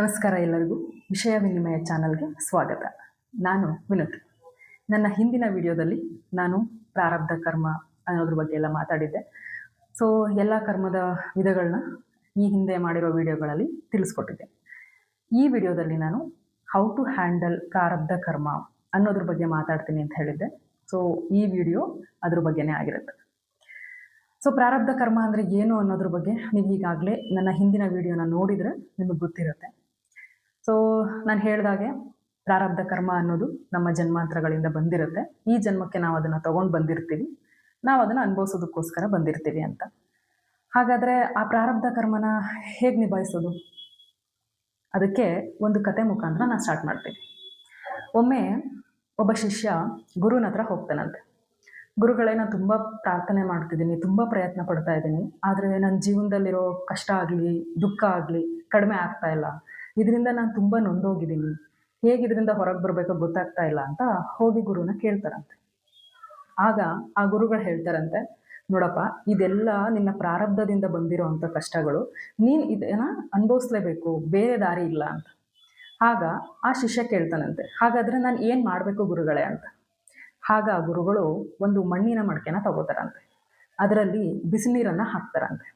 ನಮಸ್ಕಾರ ಎಲ್ಲರಿಗೂ. ವಿಷಯ ವಿನಿಮಯ ಚಾನಲ್ಗೆ ಸ್ವಾಗತ. ನಾನು ವಿನೋದ್. ನನ್ನ ಹಿಂದಿನ ವಿಡಿಯೋದಲ್ಲಿ ನಾನು ಪ್ರಾರಬ್ಧ ಕರ್ಮ ಅನ್ನೋದ್ರ ಬಗ್ಗೆ ಎಲ್ಲ ಮಾತಾಡಿದ್ದೆ. ಸೊ ಎಲ್ಲ ಕರ್ಮದ ವಿಧಗಳನ್ನ ಈ ಹಿಂದೆ ಮಾಡಿರೋ ವಿಡಿಯೋಗಳಲ್ಲಿ ತಿಳಿಸ್ಕೊಟ್ಟಿದ್ದೆ. ಈ ವಿಡಿಯೋದಲ್ಲಿ ನಾನು ಹೌ ಟು ಹ್ಯಾಂಡಲ್ ಪ್ರಾರಬ್ಧ ಕರ್ಮ ಅನ್ನೋದ್ರ ಬಗ್ಗೆ ಮಾತಾಡ್ತೀನಿ ಅಂತ ಹೇಳಿದ್ದೆ. ಸೊ ಈ ವಿಡಿಯೋ ಅದ್ರ ಬಗ್ಗೆನೇ ಆಗಿರುತ್ತೆ. ಸೊ ಪ್ರಾರಬ್ಧ ಕರ್ಮ ಅಂದರೆ ಏನು ಅನ್ನೋದ್ರ ಬಗ್ಗೆ ನೀವು ಈಗಾಗಲೇ ನನ್ನ ಹಿಂದಿನ ವಿಡಿಯೋನ ನೋಡಿದರೆ ನಿಮಗೆ ಗೊತ್ತಿರುತ್ತೆ. ಸೊ ನಾನು ಹೇಳಿದಾಗೆ ಪ್ರಾರಬ್ಧ ಕರ್ಮ ಅನ್ನೋದು ನಮ್ಮ ಜನ್ಮಾಂತರಗಳಿಂದ ಬಂದಿರುತ್ತೆ. ಈ ಜನ್ಮಕ್ಕೆ ನಾವು ಅದನ್ನು ತಗೊಂಡು ಬಂದಿರ್ತೀವಿ. ನಾವು ಅದನ್ನು ಅನುಭವಿಸೋದಕ್ಕೋಸ್ಕರ ಬಂದಿರ್ತೀವಿ ಅಂತ. ಹಾಗಾದರೆ ಆ ಪ್ರಾರಬ್ಧ ಕರ್ಮನ ಹೇಗೆ ನಿಭಾಯಿಸೋದು? ಅದಕ್ಕೆ ಒಂದು ಕತೆ ಮುಖಾಂತರ ನಾನು ಸ್ಟಾರ್ಟ್ ಮಾಡ್ತೀನಿ. ಒಮ್ಮೆ ಒಬ್ಬ ಶಿಷ್ಯ ಗುರುನ ಹತ್ರ ಹೋಗ್ತಾನಂತೆ. ಗುರುಗಳೇ ನಾನು ತುಂಬ ಪ್ರಾರ್ಥನೆ ಮಾಡ್ತಿದ್ದೀನಿ, ತುಂಬ ಪ್ರಯತ್ನ ಪಡ್ತಾ ಇದ್ದೀನಿ. ಆದರೆ ನನ್ನ ಜೀವನದಲ್ಲಿರೋ ಕಷ್ಟ ಆಗಲಿ, ದುಃಖ ಆಗಲಿ ಕಡಿಮೆ ಆಗ್ತಾ ಇಲ್ಲ. ಇದರಿಂದ ನಾನು ತುಂಬ ನೊಂದೋಗಿದ್ದೀನಿ. ಹೇಗೆ ಇದರಿಂದ ಹೊರಗೆ ಬರಬೇಕೋ ಗೊತ್ತಾಗ್ತಾ ಇಲ್ಲ ಅಂತ ಹೋಗಿ ಗುರುನ ಕೇಳ್ತಾರಂತೆ. ಆಗ ಆ ಗುರುಗಳು ಹೇಳ್ತಾರಂತೆ, ನೋಡಪ್ಪ, ಇದೆಲ್ಲ ನಿನ್ನ ಪ್ರಾರಬ್ಧದಿಂದ ಬಂದಿರೋ ಅಂಥ ಕಷ್ಟಗಳು, ನೀನು ಇದನ್ನು ಅನುಭವಿಸ್ಲೇಬೇಕು, ಬೇರೆ ದಾರಿ ಇಲ್ಲ ಅಂತ. ಆಗ ಆ ಶಿಷ್ಯ ಕೇಳ್ತಾನಂತೆ, ಹಾಗಾದರೆ ನಾನು ಏನು ಮಾಡಬೇಕು ಗುರುಗಳೇ ಅಂತ. ಆಗ ಗುರುಗಳು ಒಂದು ಮಣ್ಣಿನ ಮಡಕೆನ ತಗೋತಾರಂತೆ. ಅದರಲ್ಲಿ ಬಿಸಿನೀರನ್ನು ಹಾಕ್ತಾರಂತೆ.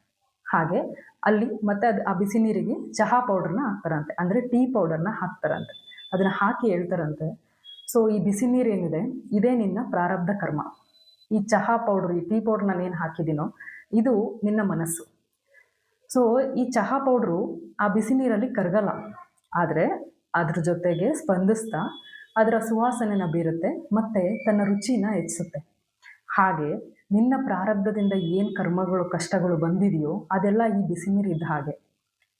ಹಾಗೆ ಅಲ್ಲಿ ಮತ್ತೆ ಅದು ಆ ಬಿಸಿ ನೀರಿಗೆ ಚಹಾ ಪೌಡರ್ನ ಹಾಕ್ತಾರಂತೆ. ಅಂದರೆ ಟೀ ಪೌಡರ್ನ ಹಾಕ್ತಾರಂತೆ. ಅದನ್ನು ಹಾಕಿ ಹೇಳ್ತಾರಂತೆ. ಸೊ ಈ ಬಿಸಿ ನೀರೇನಿದೆ ಇದೇ ನಿನ್ನ ಪ್ರಾರಬ್ಧ ಕರ್ಮ. ಈ ಚಹಾ ಪೌಡರ್ ಈ ಟೀ ಪೌಡ್ರ್ ನಾನು ಏನು ಹಾಕಿದ್ದೀನೋ ಇದು ನಿನ್ನ ಮನಸ್ಸು. ಸೊ ಈ ಚಹಾ ಪೌಡ್ರು ಆ ಬಿಸಿ ನೀರಲ್ಲಿ ಕರಗಲ್ಲ. ಆದರೆ ಅದ್ರ ಜೊತೆಗೆ ಸ್ಪಂದಿಸ್ತಾ ಅದರ ಸುವಾಸನೆನ ಬೀರುತ್ತೆ, ಮತ್ತು ತನ್ನ ರುಚಿನ ಹೆಚ್ಚಿಸುತ್ತೆ. ಹಾಗೆ ನಿನ್ನ ಪ್ರಾರಬ್ಧದಿಂದ ಏನು ಕರ್ಮಗಳು, ಕಷ್ಟಗಳು ಬಂದಿದೆಯೋ ಅದೆಲ್ಲ ಈ ಬಿಸಿ ನೀರು ಇದ್ದ ಹಾಗೆ.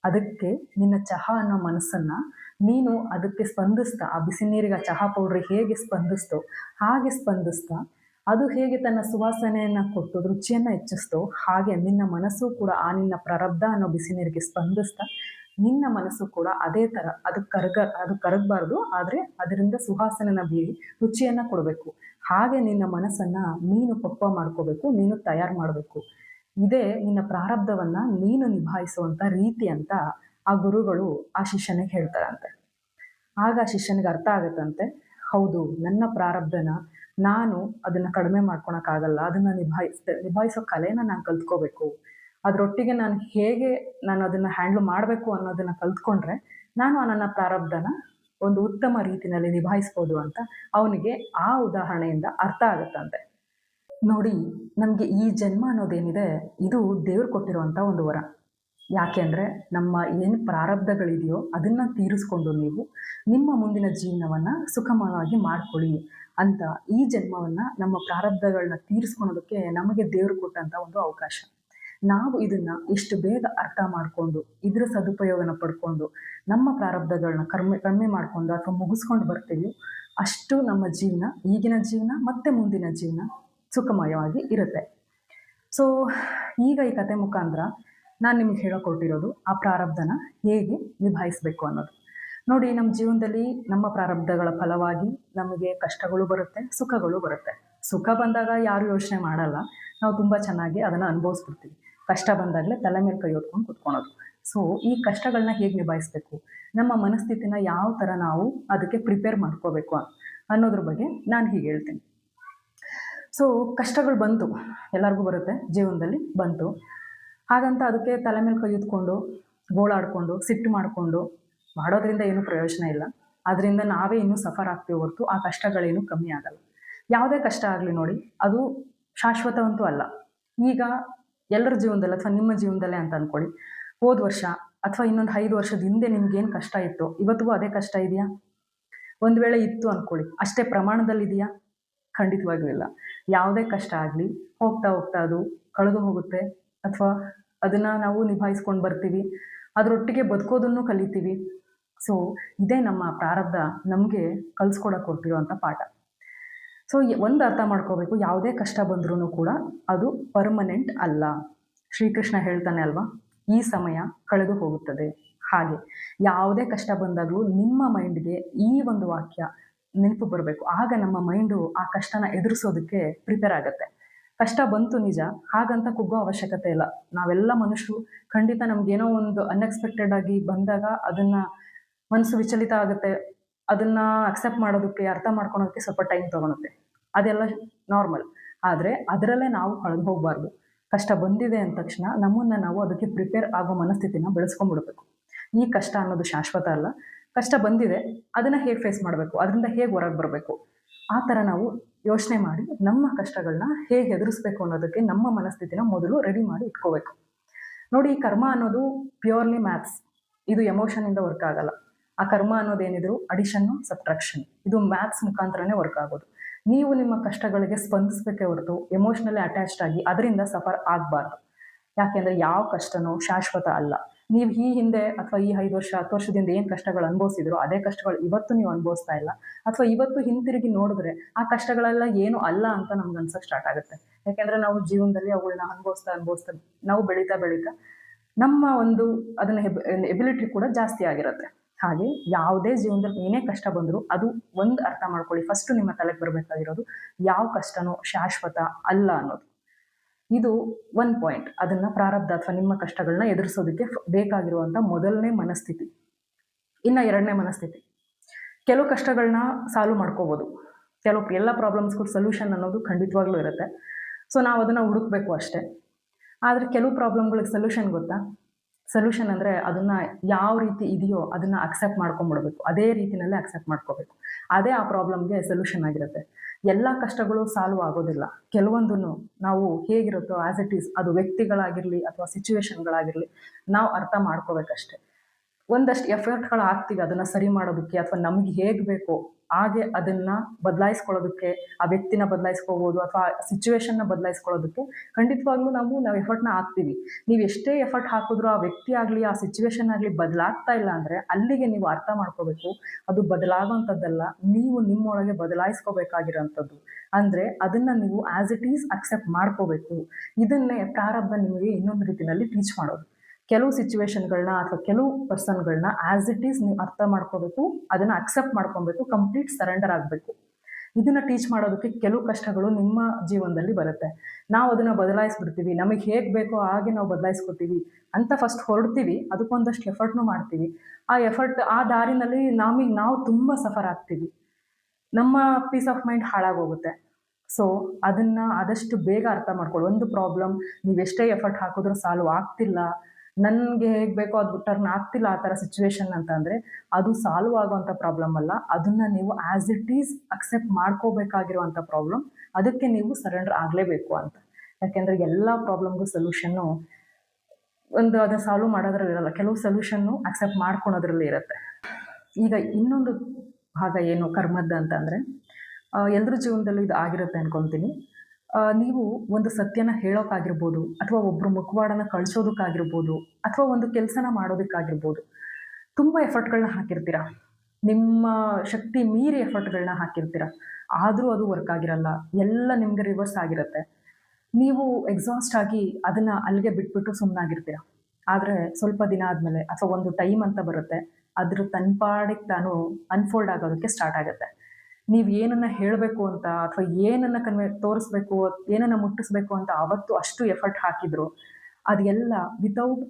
ಅದಕ್ಕೆ ನಿನ್ನ ಚಹಾ ಅನ್ನೋ ಮನಸ್ಸನ್ನು ನೀನು ಅದಕ್ಕೆ ಸ್ಪಂದಿಸ್ತಾ, ಆ ಬಿಸಿ ನೀರಿಗೆ ಚಹಾ ಪೌಡ್ರ್ ಹೇಗೆ ಸ್ಪಂದಿಸ್ತೋ, ಹಾಗೆ ಸ್ಪಂದಿಸ್ತಾ, ಅದು ಹೇಗೆ ತನ್ನ ಸುವಾಸನೆಯನ್ನು ಕೊಟ್ಟು, ರುಚಿಯನ್ನು ಹೆಚ್ಚಿಸ್ತೋ ಹಾಗೆ ನಿನ್ನ ಮನಸ್ಸು ಕೂಡ ಆ ನಿನ್ನ ಪ್ರಾರಬ್ಧ ಅನ್ನೋ ಬಿಸಿ ನೀರಿಗೆ ಸ್ಪಂದಿಸ್ತಾ ನಿನ್ನ ಮನಸ್ಸು ಕೂಡ ಅದೇ ಥರ ಅದು ಕರಗ, ಅದು ಕರಗಬಾರ್ದು, ಆದರೆ ಅದರಿಂದ ಸುಹಾಸನನ ಬೀರಿ ರುಚಿಯನ್ನು ಕೊಡಬೇಕು. ಹಾಗೆ ನಿನ್ನ ಮನಸ್ಸನ್ನು ನೀನು ಪಕ್ವ ಮಾಡ್ಕೋಬೇಕು ನೀನು ತಯಾರು ಮಾಡಬೇಕು. ಇದೇ ನಿನ್ನ ಪ್ರಾರಬ್ಧವನ್ನು ನೀನು ನಿಭಾಯಿಸುವಂಥ ರೀತಿ ಅಂತ ಆ ಗುರುಗಳು ಆ ಶಿಷ್ಯನಿಗೆ ಹೇಳ್ತಾರಂತೆ. ಆಗ ಆ ಶಿಷ್ಯನಿಗೆ ಅರ್ಥ ಆಗುತ್ತಂತೆ, ಹೌದು, ನನ್ನ ಪ್ರಾರಬ್ಧನ ನಾನು ಅದನ್ನು ಕಡಿಮೆ ಮಾಡ್ಕೊಳಕ್ಕಾಗಲ್ಲ ಅದನ್ನು ನಿಭಾಯಿಸ್ತೆ ನಿಭಾಯಿಸೋ ಕಲೆನ ನಾನು ಕಲ್ತ್ಕೋಬೇಕು. ಅದರೊಟ್ಟಿಗೆ ನಾನು ಹೇಗೆ ನಾನು ಅದನ್ನು ಹ್ಯಾಂಡ್ಲ್ ಮಾಡಬೇಕು ಅನ್ನೋದನ್ನು ಕಲ್ತ್ಕೊಂಡ್ರೆ ನಾನು ನನ್ನ ಪ್ರಾರಬ್ಧನ ಒಂದು ಉತ್ತಮ ರೀತಿಯಲ್ಲಿ ನಿಭಾಯಿಸ್ಬೋದು ಅಂತ ಅವನಿಗೆ ಆ ಉದಾಹರಣೆಯಿಂದ ಅರ್ಥ ಆಗುತ್ತಂತೆ. ನೋಡಿ, ನಮಗೆ ಈ ಜನ್ಮ ಅನ್ನೋದೇನಿದೆ, ಇದು ದೇವ್ರು ಕೊಟ್ಟಿರುವಂಥ ಒಂದು ವರ. ಯಾಕೆ ಅಂದರೆ ನಮ್ಮ ಏನು ಪ್ರಾರಬ್ಧಗಳಿದೆಯೋ ಅದನ್ನು ತೀರಿಸ್ಕೊಂಡು ನೀವು ನಿಮ್ಮ ಮುಂದಿನ ಜೀವನವನ್ನು ಸುಖಮವಾಗಿ ಮಾಡ್ಕೊಳ್ಳಿ ಅಂತ ಈ ಜನ್ಮವನ್ನು ನಮ್ಮ ಪ್ರಾರಬ್ಧಗಳನ್ನ ತೀರಿಸ್ಕೊಳೋದಕ್ಕೆ ನಮಗೆ ದೇವರು ಕೊಟ್ಟಂಥ ಒಂದು ಅವಕಾಶ. ನಾವು ಇದನ್ನು ಎಷ್ಟು ಬೇಗ ಅರ್ಥ ಮಾಡಿಕೊಂಡು, ಇದರ ಸದುಪಯೋಗನ ಪಡ್ಕೊಂಡು, ನಮ್ಮ ಪ್ರಾರಬ್ಧಗಳನ್ನ ಕಡಿಮೆ ಕಡಿಮೆ ಮಾಡಿಕೊಂಡು ಅಥವಾ ಮುಗಿಸ್ಕೊಂಡು ಬರ್ತೀವಿ, ಅಷ್ಟು ನಮ್ಮ ಜೀವನ, ಈಗಿನ ಜೀವನ ಮತ್ತು ಮುಂದಿನ ಜೀವನ ಸುಖಮಯವಾಗಿ ಇರುತ್ತೆ. ಸೊ ಈಗ ಈ ಕತೆ ಮುಖಾಂತರ ನಾನು ನಿಮಗೆ ಹೇಳಿಕೊಟ್ಟಿರೋದು ಆ ಪ್ರಾರಬ್ಧನ ಹೇಗೆ ನಿಭಾಯಿಸಬೇಕು ಅನ್ನೋದು. ನೋಡಿ ನಮ್ಮ ಜೀವನದಲ್ಲಿ ನಮ್ಮ ಪ್ರಾರಬ್ಧಗಳ ಫಲವಾಗಿ ನಮಗೆ ಕಷ್ಟಗಳು ಬರುತ್ತೆ, ಸುಖಗಳು ಬರುತ್ತೆ. ಸುಖ ಬಂದಾಗ ಯಾರು ಯೋಚನೆ ಮಾಡಲ್ಲ, ನಾವು ತುಂಬ ಚೆನ್ನಾಗಿ ಅದನ್ನು ಅನುಭವಿಸ್ಬಿಡ್ತೀವಿ. ಕಷ್ಟ ಬಂದಾಗಲೇ ತಲೆ ಮೇಲೆ ಕೈ ಹೊತ್ಕೊಂಡು ಕುತ್ಕೊಳೋದು. ಸೊ ಈ ಕಷ್ಟಗಳನ್ನ ಹೇಗೆ ನಿಭಾಯಿಸಬೇಕು? ನಮ್ಮ ಮನಸ್ಥಿತಿನ ಯಾವ ಥರ ನಾವು ಅದಕ್ಕೆ ಪ್ರಿಪೇರ್ ಮಾಡ್ಕೋಬೇಕು ಅನ್ನೋದ್ರ ಬಗ್ಗೆ ನಾನು ಹೀಗೆ ಹೇಳ್ತೀನಿ. ಸೊ ಕಷ್ಟಗಳು ಬಂತು. ಎಲ್ಲರಿಗೂ ಬರುತ್ತೆ, ಜೀವನದಲ್ಲಿ ಬಂತು. ಹಾಗಂತ ಅದಕ್ಕೆ ತಲೆ ಮೇಲೆ ಕೈ ಹೊತ್ಕೊಂಡು, ಗೋಳಾಡಿಕೊಂಡು, ಸಿಟ್ಟು ಮಾಡಿಕೊಂಡು, ಮಾಡೋದ್ರಿಂದ ಏನೂ ಪ್ರಯೋಜನ ಇಲ್ಲ. ಅದರಿಂದ ನಾವೇ ಇನ್ನೂ ಸಫರ್ ಆಗ್ತೀವಿ ಹೊರತು ಆ ಕಷ್ಟಗಳೇನು ಕಮ್ಮಿ ಆಗಲ್ಲ. ಯಾವುದೇ ಕಷ್ಟ ಆಗಲಿ ನೋಡಿ, ಅದು ಶಾಶ್ವತವಂತೂ ಅಲ್ಲ. ಈಗ ಎಲ್ಲರ ಜೀವನದಲ್ಲಿ ಅಥವಾ ನಿಮ್ಮ ಜೀವನದಲ್ಲೇ ಅಂತ ಅಂದ್ಕೊಳ್ಳಿ ಹೋದ ವರ್ಷ ಅಥವಾ ಇನ್ನೊಂದು ಐದು ವರ್ಷದ ಹಿಂದೆ ನಿಮ್ಗೇನು ಕಷ್ಟ ಇತ್ತು? ಇವತ್ತಿಗೂ ಅದೇ ಕಷ್ಟ ಇದೆಯಾ? ಒಂದು ವೇಳೆ ಇತ್ತು ಅಂದ್ಕೊಳ್ಳಿ ಅಷ್ಟೇ ಪ್ರಮಾಣದಲ್ಲಿದೆಯಾ? ಖಂಡಿತವಾಗಿಯೂ ಇಲ್ಲ. ಯಾವುದೇ ಕಷ್ಟ ಆಗಲಿ, ಹೋಗ್ತಾ ಹೋಗ್ತಾ ಅದು ಕಳೆದು ಹೋಗುತ್ತೆ. ಅಥವಾ ಅದನ್ನು ನಾವು ನಿಭಾಯಿಸ್ಕೊಂಡು ಬರ್ತೀವಿ. ಅದರೊಟ್ಟಿಗೆ ಬದುಕೋದನ್ನು ಕಲಿತೀವಿ. ಸೊ ಇದೇ ನಮ್ಮ ಪ್ರಾರಬ್ಧ. ನಮಗೆ ಕಲಿಸ್ಕೊಡಕ್ಕೆ ಕೊಟ್ಟಿರುವಂಥ ಪಾಠ. ಸೊ ಒಂದು ಅರ್ಥ ಮಾಡ್ಕೋಬೇಕು, ಯಾವುದೇ ಕಷ್ಟ ಬಂದ್ರೂ ಕೂಡ ಅದು ಪರ್ಮನೆಂಟ್ ಅಲ್ಲ. ಶ್ರೀಕೃಷ್ಣ ಹೇಳ್ತಾನೆ ಅಲ್ವಾ, ಈ ಸಮಯ ಕಳೆದು ಹೋಗುತ್ತದೆ. ಹಾಗೆ, ಯಾವುದೇ ಕಷ್ಟ ಬಂದಾಗಲೂ ನಿಮ್ಮ ಮೈಂಡ್ಗೆ ಈ ಒಂದು ವಾಕ್ಯ ನೆನಪು ಬರಬೇಕು. ಆಗ ನಮ್ಮ ಮೈಂಡು ಆ ಕಷ್ಟನ ಎದುರಿಸೋದಕ್ಕೆ ಪ್ರಿಪೇರ್ ಆಗುತ್ತೆ. ಕಷ್ಟ ಬಂತು ನಿಜ, ಹಾಗಂತ ಕುಗ್ಗೋ ಅವಶ್ಯಕತೆ ಇಲ್ಲ. ನಾವೆಲ್ಲ ಮನುಷ್ಯರು ಖಂಡಿತ ನಮಗೇನೋ ಒಂದು ಅನ್ಎಕ್ಸ್ಪೆಕ್ಟೆಡ್ ಆಗಿ ಬಂದಾಗ ಅದನ್ನು ಮನಸ್ಸು ವಿಚಲಿತ ಆಗುತ್ತೆ. ಅದನ್ನ ಅಕ್ಸೆಪ್ಟ್ ಮಾಡೋದಕ್ಕೆ, ಅರ್ಥ ಮಾಡ್ಕೊಳೋದಕ್ಕೆ ಸ್ವಲ್ಪ ಟೈಮ್ ತೊಗೊಳುತ್ತೆ. ಅದೆಲ್ಲ ನಾರ್ಮಲ್ ಆದರೆ ಅದರಲ್ಲೇ ನಾವು ಕಳೆದು ಹೋಗಬಾರ್ದು. ಕಷ್ಟ ಬಂದಿದೆ ಅಂದ ತಕ್ಷಣ ನಮ್ಮನ್ನು ನಾವು ಅದಕ್ಕೆ ಪ್ರಿಪೇರ್ ಆಗೋ ಮನಸ್ಥಿತಿನ ಬೆಳೆಸ್ಕೊಂಡ್ಬಿಡ್ಬೇಕು. ಈ ಕಷ್ಟ ಅನ್ನೋದು ಶಾಶ್ವತ ಅಲ್ಲ. ಕಷ್ಟ ಬಂದಿದೆ, ಅದನ್ನು ಹೇಗೆ ಫೇಸ್ ಮಾಡಬೇಕು? ಅದರಿಂದ ಹೇಗೆ ಹೊರಗೆ ಬರಬೇಕು? ಆ ಥರ ನಾವು ಯೋಚನೆ ಮಾಡಿ ನಮ್ಮ ಕಷ್ಟಗಳನ್ನ ಹೇಗೆ ಎದುರಿಸ್ಬೇಕು ಅನ್ನೋದಕ್ಕೆ ನಮ್ಮ ಮನಸ್ಥಿತಿನ ಮೊದಲು ರೆಡಿ ಮಾಡಿ ಇಟ್ಕೋಬೇಕು. ನೋಡಿ, ಕರ್ಮ ಅನ್ನೋದು ಪ್ಯೂರ್ಲಿ ಮ್ಯಾಥ್ಸ್ ಇದು ಎಮೋಷನಿಂದ ವರ್ಕ್ ಆಗಲ್ಲ. ಆ ಕರ್ಮ ಅನ್ನೋದೇನಿದ್ರು ಅಡಿಷನ್ನು ಸಬ್ಟ್ರಾಕ್ಷನ್ ಇದು ಮ್ಯಾಥ್ಸ್ ಮುಖಾಂತರನೇ ವರ್ಕ್ ಆಗೋದು. ನೀವು ನಿಮ್ಮ ಕಷ್ಟಗಳಿಗೆ ಸ್ಪಂದಿಸಬೇಕೇ ಹೊರತು ಎಮೋಷ್ನಲಿ ಅಟ್ಯಾಚ್ಡ್ ಆಗಿ ಅದರಿಂದ ಸಫರ್ ಆಗಬಾರ್ದು. ಯಾಕೆಂದರೆ ಯಾವ ಕಷ್ಟನೂ ಶಾಶ್ವತ ಅಲ್ಲ. ನೀವು ಈ ಹಿಂದೆ ಅಥವಾ ಈ ಐದು ವರ್ಷ, ಹತ್ತು ವರ್ಷದಿಂದ ಏನು ಕಷ್ಟಗಳು ಅನುಭವಿಸಿದ್ರು ಅದೇ ಕಷ್ಟಗಳು ಇವತ್ತು ನೀವು ಅನುಭವಿಸ್ತಾ ಇಲ್ಲ. ಅಥವಾ ಇವತ್ತು ಹಿಂತಿರುಗಿ ನೋಡಿದ್ರೆ ಆ ಕಷ್ಟಗಳೆಲ್ಲ ಏನು ಅಲ್ಲ ಅಂತ ನಮ್ಗೆ ಅನ್ಸೋಕೆ ಸ್ಟಾರ್ಟ್ ಆಗುತ್ತೆ. ಯಾಕೆಂದರೆ ನಾವು ಜೀವನದಲ್ಲಿ ಅವುಗಳನ್ನ ಅನುಭವಿಸ್ತಾ ಅನುಭವಿಸ್ತಾ, ನಾವು ಬೆಳೀತಾ ಬೆಳೀತಾ ನಮ್ಮ ಒಂದು ಅದನ್ನ ಎಬಿಲಿಟಿ ಕೂಡ ಜಾಸ್ತಿ ಆಗಿರುತ್ತೆ. ಹಾಗೆ ಯಾವುದೇ ಜೀವನದಲ್ಲಿ ಏನೇ ಕಷ್ಟ ಬಂದರೂ ಅದು ಒಂದು ಅರ್ಥ ಮಾಡ್ಕೊಳ್ಳಿ. ಫಸ್ಟು ನಿಮ್ಮ ತಲೆಗೆ ಬರಬೇಕಾಗಿರೋದು ಯಾವ ಕಷ್ಟನೂ ಶಾಶ್ವತ ಅಲ್ಲ ಅನ್ನೋದು. ಇದು ಒನ್ ಪಾಯಿಂಟ್ ಅದನ್ನು ಪ್ರಾರಬ್ಧ ಅಥವಾ ನಿಮ್ಮ ಕಷ್ಟಗಳನ್ನ ಎದುರಿಸೋದಕ್ಕೆ ಬೇಕಾಗಿರುವಂಥ ಮೊದಲನೇ ಮನಸ್ಥಿತಿ. ಇನ್ನು ಎರಡನೇ ಮನಸ್ಥಿತಿ. ಕೆಲವು ಕಷ್ಟಗಳನ್ನ ಸಾಲ್ವ್ ಮಾಡ್ಕೋಬೋದು. ಕೆಲವು, ಎಲ್ಲ ಪ್ರಾಬ್ಲಮ್ಸ್ಗೂ ಸೊಲ್ಯೂಷನ್ ಅನ್ನೋದು ಖಂಡಿತವಾಗ್ಲೂ ಇರುತ್ತೆ. ಸೊ ನಾವು ಅದನ್ನು ಹುಡುಕ್ಬೇಕು ಅಷ್ಟೇ. ಆದರೆ ಕೆಲವು ಪ್ರಾಬ್ಲಮ್ಗಳಿಗೆ ಸೊಲ್ಯೂಷನ್ ಗೊತ್ತಾ? ಸೊಲ್ಯೂಷನ್ ಅಂದರೆ ಅದನ್ನು ಯಾವ ರೀತಿ ಇದೆಯೋ ಅದನ್ನು ಅಕ್ಸೆಪ್ಟ್ ಮಾಡ್ಕೊಂಬಿಡ್ಬೇಕು. ಅದೇ ರೀತಿಯಲ್ಲೇ ಅಕ್ಸೆಪ್ಟ್ ಮಾಡ್ಕೋಬೇಕು. ಅದೇ ಆ ಪ್ರಾಬ್ಲಮ್ಗೆ ಸೊಲ್ಯೂಷನ್ ಆಗಿರುತ್ತೆ. ಎಲ್ಲ ಕಷ್ಟಗಳು ಸಾಲ್ವ್ ಆಗೋದಿಲ್ಲ. ಕೆಲವೊಂದನ್ನು ನಾವು ಹೇಗಿರುತ್ತೋ ಆಸ್ ಇಟ್ ಈಸ್ ಅದು ವ್ಯಕ್ತಿಗಳಾಗಿರಲಿ ಅಥವಾ ಸಿಚುವೇಶನ್ಗಳಾಗಿರಲಿ ನಾವು ಅರ್ಥ ಮಾಡ್ಕೋಬೇಕಷ್ಟೆ. ಒಂದಷ್ಟು ಎಫರ್ಟ್ಗಳು ಆಗ್ತೀವಿ ಅದನ್ನು ಸರಿ ಮಾಡೋದಕ್ಕೆ ಅಥವಾ ನಮಗೆ ಹೇಗೆ ಬೇಕೋ ಹಾಗೆ ಅದನ್ನು ಬದಲಾಯಿಸ್ಕೊಳ್ಳೋದಕ್ಕೆ, ಆ ವ್ಯಕ್ತಿನ ಬದಲಾಯಿಸ್ಕೋಬೋದು ಅಥವಾ ಸಿಚುವೇಶನ್ನ ಬದಲಾಯಿಸ್ಕೊಳ್ಳೋದಕ್ಕೆ ಖಂಡಿತವಾಗ್ಲೂ ನಾವು ನಾವು ಎಫರ್ಟ್ನ ಹಾಕ್ತೀವಿ. ನೀವು ಎಷ್ಟೇ ಎಫರ್ಟ್ ಹಾಕಿದ್ರೂ ಆ ವ್ಯಕ್ತಿ ಆಗಲಿ, ಆ ಸಿಚುವೇಶನ್ ಆಗಲಿ ಬದಲಾಗ್ತಾ ಇಲ್ಲ ಅಂದರೆ ಅಲ್ಲಿಗೆ ನೀವು ಅರ್ಥ ಮಾಡ್ಕೋಬೇಕು. ಅದು ಬದಲಾಗೋಂಥದ್ದಲ್ಲ. ನೀವು ನಿಮ್ಮೊಳಗೆ ಬದಲಾಯಿಸ್ಕೋಬೇಕಾಗಿರೋಂಥದ್ದು. ಅಂದರೆ ಅದನ್ನು ನೀವು ಆ್ಯಸ್ ಇಟ್ ಈಸ್ ಅಕ್ಸೆಪ್ಟ್ ಮಾಡ್ಕೋಬೇಕು. ಇದನ್ನೇ ಪ್ರಾರಬ್ಧ ನಿಮಗೆ ಇನ್ನೊಂದು ರೀತಿಯಲ್ಲಿ ಟೀಚ್ ಮಾಡೋದು. ಕೆಲವು ಸಿಚುವೇಶನ್ಗಳನ್ನ ಅಥವಾ ಕೆಲವು ಪರ್ಸನ್ಗಳನ್ನ ಆ್ಯಸ್ ಇಟ್ ಈಸ್ ನೀವು ಅರ್ಥ ಮಾಡ್ಕೋಬೇಕು, ಅದನ್ನು ಅಕ್ಸೆಪ್ಟ್ ಮಾಡ್ಕೊಬೇಕು ಕಂಪ್ಲೀಟ್ ಸರೆಂಡರ್ ಆಗಬೇಕು. ಇದನ್ನು ಟೀಚ್ ಮಾಡೋದಕ್ಕೆ ಕೆಲವು ಕಷ್ಟಗಳು ನಿಮ್ಮ ಜೀವನದಲ್ಲಿ ಬರುತ್ತೆ. ನಾವು ಅದನ್ನು ಬದಲಾಯಿಸ್ಬಿಡ್ತೀವಿ, ನಮಗೆ ಹೇಗೆ ಬೇಕೋ ಹಾಗೆ ನಾವು ಬದಲಾಯಿಸ್ಕೊತೀವಿ ಅಂತ ಫಸ್ಟ್ ಹೊರಡ್ತೀವಿ ಅದಕ್ಕೊಂದಷ್ಟು ಎಫರ್ಟ್ನು ಮಾಡ್ತೀವಿ. ಆ ಎಫರ್ಟ್ ಆ ದಾರಿನಲ್ಲಿ ನಮಗೆ ನಾವು ತುಂಬ ಸಫರ್ ಆಗ್ತೀವಿ. ನಮ್ಮ ಪೀಸ್ ಆಫ್ ಮೈಂಡ್ ಹಾಳಾಗೋಗುತ್ತೆ. ಸೊ ಅದನ್ನು ಆದಷ್ಟು ಬೇಗ ಅರ್ಥ ಮಾಡ್ಕೊಳ್ಳಿ. ಒಂದು ಪ್ರಾಬ್ಲಮ್ ನೀವು ಎಷ್ಟೇ ಎಫರ್ಟ್ ಹಾಕಿದ್ರೂ ಸಾಲ್ವ್ ಆಗ್ತಿಲ್ಲ. ನನಗೆ ಹೇಗೆ ಬೇಕೋ ಅದು ಟರ್ನ್ ಆಗ್ತಿಲ್ಲ ಆ ಥರ ಸಿಚುವೇಶನ್ ಅಂತ ಅಂದರೆ ಅದು ಸಾಲ್ವ್ ಆಗೋವಂಥ ಪ್ರಾಬ್ಲಮ್ ಅಲ್ಲ. ಅದನ್ನು ನೀವು ಆ್ಯಸ್ ಇಟ್ ಈಸ್ ಅಕ್ಸೆಪ್ಟ್ ಮಾಡ್ಕೋಬೇಕಾಗಿರುವಂಥ ಪ್ರಾಬ್ಲಮ್ ಅದಕ್ಕೆ ನೀವು ಸರೆಂಡರ್ ಆಗಲೇಬೇಕು ಅಂತ. ಯಾಕೆಂದರೆ ಎಲ್ಲ ಪ್ರಾಬ್ಲಮ್ಗೂ ಸೊಲ್ಯೂಷನ್ನು ಒಂದು ಅದನ್ನು ಸಾಲ್ವ್ ಮಾಡೋದ್ರಲ್ಲಿ ಇರಲ್ಲ, ಕೆಲವು ಸೊಲ್ಯೂಷನ್ನು ಅಕ್ಸೆಪ್ಟ್ ಮಾಡ್ಕೊಳೋದ್ರಲ್ಲಿ ಇರುತ್ತೆ. ಈಗ ಇನ್ನೊಂದು ಭಾಗ ಏನು ಕರ್ಮದ್ದು ಅಂತಂದರೆ ಎಲ್ಲರ ಜೀವನದಲ್ಲೂ ಇದು ಆಗಿರುತ್ತೆ ಅನ್ಕೊತೀನಿ. ನೀವು ಒಂದು ಸತ್ಯನ ಹೇಳೋಕ್ಕಾಗಿರ್ಬೋದು ಅಥವಾ ಒಬ್ಬರು ಮುಖವಾಡನ ಕಳಿಸೋದಕ್ಕಾಗಿರ್ಬೋದು, ಅಥವಾ ಒಂದು ಕೆಲಸನ ಮಾಡೋದಕ್ಕಾಗಿರ್ಬೋದು, ತುಂಬ ಎಫರ್ಟ್ಗಳನ್ನ ಹಾಕಿರ್ತೀರ. ನಿಮ್ಮ ಶಕ್ತಿ ಮೀರಿ ಎಫರ್ಟ್ಗಳನ್ನ ಹಾಕಿರ್ತೀರ. ಆದರೂ ಅದು ವರ್ಕ್ ಆಗಿರಲ್ಲ. ಎಲ್ಲ ನಿಮಗೆ ರಿವರ್ಸ್ ಆಗಿರುತ್ತೆ. ನೀವು ಎಕ್ಸಾಸ್ಟ್ ಆಗಿ ಅದನ್ನು ಅಲ್ಲಿಗೆ ಬಿಟ್ಬಿಟ್ಟು ಸುಮ್ಮನಾಗಿರ್ತೀರ ಆದರೆ ಸ್ವಲ್ಪ ದಿನ ಆದಮೇಲೆ ಅಥವಾ ಒಂದು ಟೈಮ್ ಅಂತ ಬರುತ್ತೆ, ಅದ್ರ ತನ್ಪಾಡಿಗೆ ತಾನು ಅನ್ಫೋಲ್ಡ್ ಆಗೋದಕ್ಕೆ ಸ್ಟಾರ್ಟ್ ಆಗುತ್ತೆ. ನೀವು ಏನನ್ನ ಹೇಳಬೇಕು ಅಂತ ಅಥವಾ ಏನನ್ನ ಕನ್ವೆ, ತೋರಿಸ್ಬೇಕು, ಏನನ್ನ ಮುಟ್ಟಿಸ್ಬೇಕು ಅಂತ ಅವತ್ತು ಅಷ್ಟು ಎಫರ್ಟ್ ಹಾಕಿದ್ರು. ಅದೆಲ್ಲ ವಿತೌಟ್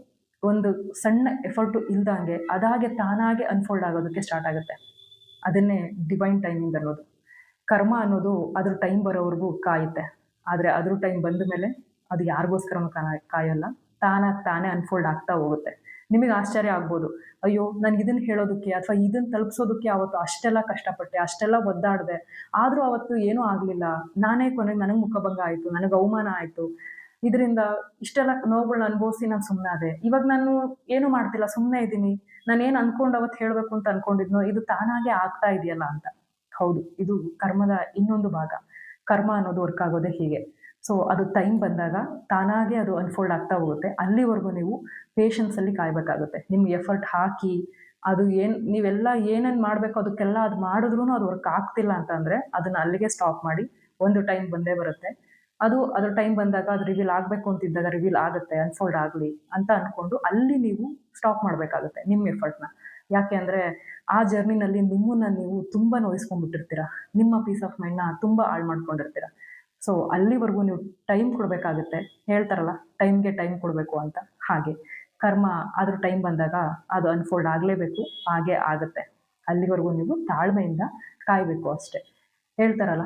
ಒಂದು ಸಣ್ಣ ಎಫರ್ಟು ಇಲ್ದಂಗೆ ಅದಾಗೆ ತಾನಾಗೆ ಅನ್ಫೋಲ್ಡ್ ಆಗೋದಕ್ಕೆ ಸ್ಟಾರ್ಟ್ ಆಗುತ್ತೆ. ಅದನ್ನೇ ಡಿವೈನ್ ಟೈಮಿಂಗ್ ಅನ್ನೋದು. ಕರ್ಮ ಅನ್ನೋದು ಅದ್ರ ಟೈಮ್ ಬರೋವರೆಗೂ ಕಾಯುತ್ತೆ. ಆದರೆ ಅದ್ರ ಟೈಮ್ ಬಂದ ಮೇಲೆ ಅದು ಯಾರಿಗೋಸ್ಕರ ಕಾಯಲ್ಲ. ತಾನಾಗಿ ತಾನೇ ಅನ್ಫೋಲ್ಡ್ ಆಗ್ತಾ ಹೋಗುತ್ತೆ. ನಿಮಗೆ ಆಶ್ಚರ್ಯ ಆಗ್ಬೋದು. ಅಯ್ಯೋ ನನಗೆ ಇದನ್ನು ಹೇಳೋದಕ್ಕೆ ಅಥವಾ ಇದನ್ನು ತಲುಪಿಸೋದಕ್ಕೆ ಅವತ್ತು ಅಷ್ಟೆಲ್ಲ ಕಷ್ಟಪಟ್ಟೆ, ಅಷ್ಟೆಲ್ಲ ಒದ್ದಾಡಿದೆ. ಆದರೂ ಅವತ್ತು ಏನೂ ಆಗಲಿಲ್ಲ. ನಾನೇ ಕೊನೆಗೆ ನನಗೆ ಮುಖಭಂಗ ಆಯಿತು, ನನಗೆ ಅವಮಾನ ಆಯಿತು. ಇದರಿಂದ ಇಷ್ಟೆಲ್ಲ ನೋವುಗಳನ್ನ ಅನುಭವಿಸಿ ನಾನು ಸುಮ್ಮನಾದೆ ಇವಾಗ ನಾನು ಏನು ಮಾಡ್ತಿಲ್ಲ ಸುಮ್ಮನೆ ಇದ್ದೀನಿ. ನಾನು ಏನು ಅನ್ಕೊಂಡು ಅವತ್ತು ಹೇಳಬೇಕು ಅಂತ ಅನ್ಕೊಂಡಿದ್ನೋ, ಇದು ತಾನಾಗೆ ಆಗ್ತಾ ಇದೆಯಲ್ಲ ಅಂತ. ಹೌದು, ಇದು ಕರ್ಮದ ಇನ್ನೊಂದು ಭಾಗ. ಕರ್ಮ ಅನ್ನೋದು ವರ್ಕ್ ಆಗೋದೇ ಹೀಗೆ. ಸೊ ಅದು ಟೈಮ್ ಬಂದಾಗ ತಾನಾಗೆ ಅದು ಅನ್ಫೋಲ್ಡ್ ಆಗ್ತಾ ಹೋಗುತ್ತೆ. ಅಲ್ಲಿವರೆಗೂ ನೀವು ಪೇಷನ್ಸಲ್ಲಿ ಕಾಯಬೇಕಾಗುತ್ತೆ. ನಿಮ್ಗೆ ಎಫರ್ಟ್ ಹಾಕಿ, ಅದು ಏನು, ನೀವೆಲ್ಲ ಏನೇನು ಮಾಡಬೇಕು ಅದಕ್ಕೆಲ್ಲ ಅದು ಮಾಡಿದ್ರೂ ಅದು ವರ್ಕ್ ಆಗ್ತಿಲ್ಲ ಅಂತಂದರೆ ಅದನ್ನು ಅಲ್ಲಿಗೆ ಸ್ಟಾಪ್ ಮಾಡಿ ಒಂದು ಟೈಮ್ ಬಂದೇ ಬರುತ್ತೆ. ಅದು ಅದ್ರ ಟೈಮ್ ಬಂದಾಗ ಅದು ರಿವೀಲ್ ಆಗಬೇಕು ಅಂತಿದ್ದಾಗ ರಿವೀಲ್ ಆಗುತ್ತೆ ಅನ್ಫೋಲ್ಡ್ ಆಗಲಿ ಅಂತ ಅಂದ್ಕೊಂಡು ಅಲ್ಲಿ ನೀವು ಸ್ಟಾಪ್ ಮಾಡಬೇಕಾಗುತ್ತೆ ನಿಮ್ಮ ಎಫರ್ಟ್ನ ಯಾಕೆ ಅಂದರೆ ಆ ಜರ್ನಿನಲ್ಲಿ ನಿಮ್ಮನ್ನ ನೀವು ತುಂಬ ನೋಯಿಸ್ಕೊಂಡ್ಬಿಟ್ಟಿರ್ತೀರ. ನಿಮ್ಮ ಪೀಸ್ ಆಫ್ ಮೈಂಡ್ನ ತುಂಬ ಹಾಳು ಮಾಡ್ಕೊಂಡಿರ್ತೀರ. ಸೊ ಅಲ್ಲಿವರೆಗೂ ನೀವು ಟೈಮ್ ಕೊಡಬೇಕಾಗುತ್ತೆ. ಹೇಳ್ತಾರಲ್ಲ ಟೈಮ್ಗೆ ಟೈಮ್ ಕೊಡಬೇಕು ಅಂತ. ಹಾಗೆ. ಕರ್ಮ ಅದ್ರ ಟೈಮ್ ಬಂದಾಗ ಅದು ಅನ್ಫೋಲ್ಡ್ ಆಗಲೇಬೇಕು, ಹಾಗೆ ಆಗುತ್ತೆ. ಅಲ್ಲಿವರೆಗೂ ನೀವು ತಾಳ್ಮೆಯಿಂದ ಕಾಯಬೇಕು ಅಷ್ಟೆ. ಹೇಳ್ತಾರಲ್ಲ,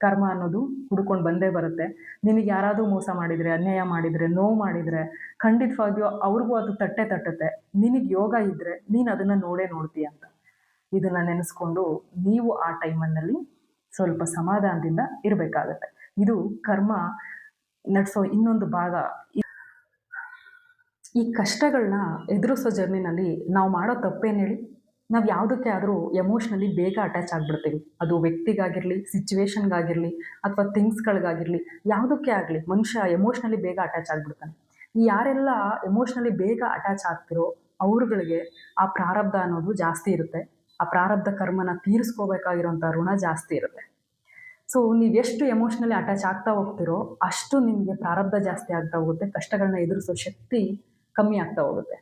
ಕರ್ಮ ಅನ್ನೋದು ಹುಡ್ಕೊಂಡು ಬಂದೇ ಬರುತ್ತೆ. ನಿನಗೆ ಯಾರಾದರೂ ಮೋಸ ಮಾಡಿದರೆ, ಅನ್ಯಾಯ ಮಾಡಿದರೆ, ನೋವು ಮಾಡಿದರೆ, ಖಂಡಿತವಾಗಿಯೂ ಅವ್ರಿಗೂ ಅದು ತಟ್ಟೆ ತಟ್ಟುತ್ತೆ. ನಿನಗೆ ಯೋಗ ಇದ್ದರೆ ನೀನು ಅದನ್ನು ನೋಡೇ ನೋಡ್ತೀಯ ಅಂತ. ಇದನ್ನು ನೆನೆಸ್ಕೊಂಡು ನೀವು ಆ ಟೈಮನ್ನಲ್ಲಿ ಸ್ವಲ್ಪ ಸಮಾಧಾನದಿಂದ ಇರಬೇಕಾಗತ್ತೆ. ಇದು ಕರ್ಮ ನಡೆಸೋ ಇನ್ನೊಂದು ಭಾಗ. ಈ ಕಷ್ಟಗಳನ್ನ ಎದುರಿಸೋ ಜರ್ನಿನಲ್ಲಿ ನಾವು ಮಾಡೋ ತಪ್ಪೇನು ಹೇಳಿ? ನಾವು ಯಾವುದಕ್ಕೆ ಆದರೂ ಎಮೋಷ್ನಲಿ ಬೇಗ ಅಟ್ಯಾಚ್ ಆಗಿಬಿಡ್ತೀವಿ. ಅದು ವ್ಯಕ್ತಿಗಾಗಿರಲಿ ಸಿಚುವೇಶನ್ಗಾಗಿರಲಿ ಅಥವಾ ಥಿಂಗ್ಸ್ಗಳಿಗಾಗಿರಲಿ ಯಾವುದಕ್ಕೆ ಆಗಲಿ ಮನುಷ್ಯ ಎಮೋಷ್ನಲಿ ಬೇಗ ಅಟ್ಯಾಚ್ ಆಗಿಬಿಡ್ತಾನೆ. ಯಾರೆಲ್ಲ ಎಮೋಷ್ನಲಿ ಬೇಗ ಅಟ್ಯಾಚ್ ಆಗ್ತಿರೋ ಅವ್ರುಗಳಿಗೆ ಆ ಪ್ರಾರಬ್ಧ ಅನ್ನೋದು ಜಾಸ್ತಿ ಇರುತ್ತೆ. ಆ ಪ್ರಾರಬ್ಧ ಕರ್ಮನ ತೀರಿಸ್ಕೋಬೇಕಾಗಿರೋಂಥ ಋಣ ಜಾಸ್ತಿ ಇರುತ್ತೆ. ಸೊ ನೀವು ಎಷ್ಟು ಎಮೋಷ್ನಲಿ ಅಟ್ಯಾಚ್ ಆಗ್ತಾ ಹೋಗ್ತಿರೋ ಅಷ್ಟು ನಿಮಗೆ ಪ್ರಾರಬ್ಧ ಜಾಸ್ತಿ ಆಗ್ತಾ ಹೋಗುತ್ತೆ. ಕಷ್ಟಗಳನ್ನ ಎದುರಿಸೋ ಶಕ್ತಿ ಕಮ್ಮಿ ಆಗ್ತಾ ಹೋಗುತ್ತೆ.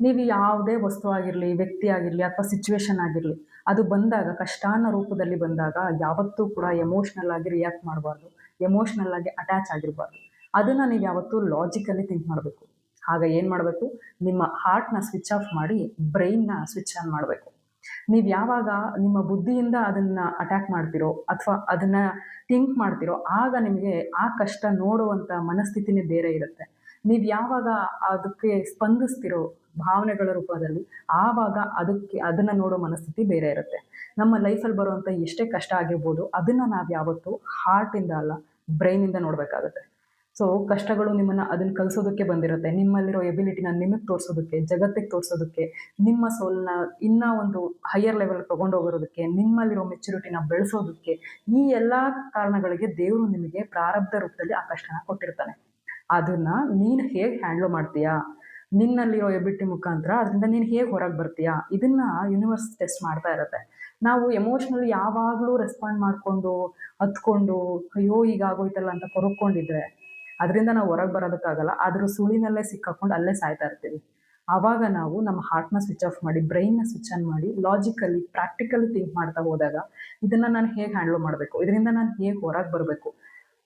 ನೀವು ಯಾವುದೇ ವಸ್ತು ಆಗಿರಲಿ, ವ್ಯಕ್ತಿ ಆಗಿರಲಿ ಅಥವಾ ಸಿಚುವೇಶನ್ ಆಗಿರಲಿ, ಅದು ಬಂದಾಗ, ಕಷ್ಟಾನ ರೂಪದಲ್ಲಿ ಬಂದಾಗ ಯಾವತ್ತೂ ಕೂಡ ಎಮೋಷ್ನಲ್ ಆಗಿ ರಿಯಾಕ್ಟ್ ಮಾಡಬಾರ್ದು. ಎಮೋಷ್ನಲ್ ಆಗಿ ಅಟ್ಯಾಚ್ ಆಗಿರಬಾರ್ದು. ಅದನ್ನು ನೀವು ಯಾವತ್ತೂ ಲಾಜಿಕಲಿ ಥಿಂಕ್ ಮಾಡಬೇಕು. ಆಗ ಏನು ಮಾಡಬೇಕು? ನಿಮ್ಮ ಹಾರ್ಟ್ನ ಸ್ವಿಚ್ ಆಫ್ ಮಾಡಿ ಬ್ರೈನ್ನ ಸ್ವಿಚ್ ಆನ್ ಮಾಡಬೇಕು. ನೀವು ಯಾವಾಗ ನಿಮ್ಮ ಬುದ್ಧಿಯಿಂದ ಅದನ್ನು ಅಟ್ಯಾಕ್ ಮಾಡ್ತಿರೋ ಅಥವಾ ಅದನ್ನು ಥಿಂಕ್ ಮಾಡ್ತಿರೋ ಆಗ ನಿಮಗೆ ಆ ಕಷ್ಟ ನೋಡುವಂಥ ಮನಸ್ಥಿತಿನೇ ಬೇರೆ ಇರುತ್ತೆ. ನೀವು ಯಾವಾಗ ಅದಕ್ಕೆ ಸ್ಪಂದಿಸ್ತಿರೋ ಭಾವನೆಗಳ ರೂಪದಲ್ಲಿ ಆವಾಗ ಅದಕ್ಕೆ, ಅದನ್ನು ನೋಡೋ ಮನಸ್ಥಿತಿ ಬೇರೆ ಇರುತ್ತೆ. ನಮ್ಮ ಲೈಫಲ್ಲಿ ಬರುವಂಥ ಎಷ್ಟೇ ಕಷ್ಟ ಆಗಿರ್ಬೋದು, ಅದನ್ನು ನಾವು ಯಾವತ್ತೂ ಹಾರ್ಟಿಂದ ಅಲ್ಲ ಬ್ರೈನಿಂದ ನೋಡಬೇಕಾಗುತ್ತೆ. ಸೊ ಕಷ್ಟಗಳು ನಿಮ್ಮನ್ನು ಅದನ್ನು ಕಲಿಸೋದಕ್ಕೆ ಬಂದಿರುತ್ತೆ. ನಿಮ್ಮಲ್ಲಿರೋ ಎಬಿಲಿಟಿನ ನಿಮಗೆ ತೋರಿಸೋದಕ್ಕೆ, ಜಗತ್ತಿಗೆ ತೋರಿಸೋದಕ್ಕೆ, ನಿಮ್ಮ ಸೋಲ್ನ ಇನ್ನೂ ಒಂದು ಹೈಯರ್ ಲೆವೆಲ್ ತೊಗೊಂಡೋಗಿರೋದಕ್ಕೆ ನಿಮ್ಮಲ್ಲಿರೋ ಮೆಚುರಿಟಿನ ಬೆಳೆಸೋದಕ್ಕೆ ಈ ಎಲ್ಲ ಕಾರಣಗಳಿಗೆ ದೇವರು ನಿಮಗೆ ಪ್ರಾರಬ್ಧ ರೂಪದಲ್ಲಿ ಆ ಕಷ್ಟನ ಕೊಟ್ಟಿರ್ತಾನೆ. ಅದನ್ನು ನೀನು ಹೇಗೆ ಹ್ಯಾಂಡಲ್ ಮಾಡ್ತೀಯಾ? ನಿನ್ನಲ್ಲಿರೋ ಎಬಿಟಿ ಮುಖಾಂತರ ಅದರಿಂದ ನೀನು ಹೇಗೆ ಹೊರಗೆ ಬರ್ತೀಯಾ? ಇದನ್ನು ಯೂನಿವರ್ಸ್ ಟೆಸ್ಟ್ ಮಾಡ್ತಾ ಇರುತ್ತೆ. ನಾವು ಎಮೋಷ್ನಲಿ ಯಾವಾಗಲೂ ರೆಸ್ಪಾಂಡ್ ಮಾಡಿಕೊಂಡು, ಹತ್ಕೊಂಡು, ಅಯ್ಯೋ ಈಗ ಆಗೋಯ್ತಲ್ಲ ಅಂತ ಕೊರಕೊಂಡಿದ್ರೆ ಅದರಿಂದ ನಾವು ಹೊರಗೆ ಬರೋದಕ್ಕಾಗಲ್ಲ. ಅದ್ರ ಸುಳಿನಲ್ಲೇ ಸಿಕ್ಕಾಕೊಂಡು ಅಲ್ಲೇ ಸಾಯ್ತಾ ಇರ್ತೀವಿ. ಆವಾಗ ನಾವು ನಮ್ಮ ಹಾರ್ಟ್ನ ಸ್ವಿಚ್ ಆಫ್ ಮಾಡಿ ಬ್ರೈನ್ನ ಸ್ವಿಚ್ ಆನ್ ಮಾಡಿ ಲಾಜಿಕಲಿ ಪ್ರಾಕ್ಟಿಕಲಿ ಥಿಂಕ್ ಮಾಡ್ತಾ ಹೋದಾಗ ಇದನ್ನು ನಾನು ಹೇಗೆ ಹ್ಯಾಂಡಲ್ ಮಾಡಬೇಕು? ಇದರಿಂದ ನಾನು ಹೇಗೆ ಹೊರಗೆ ಬರಬೇಕು?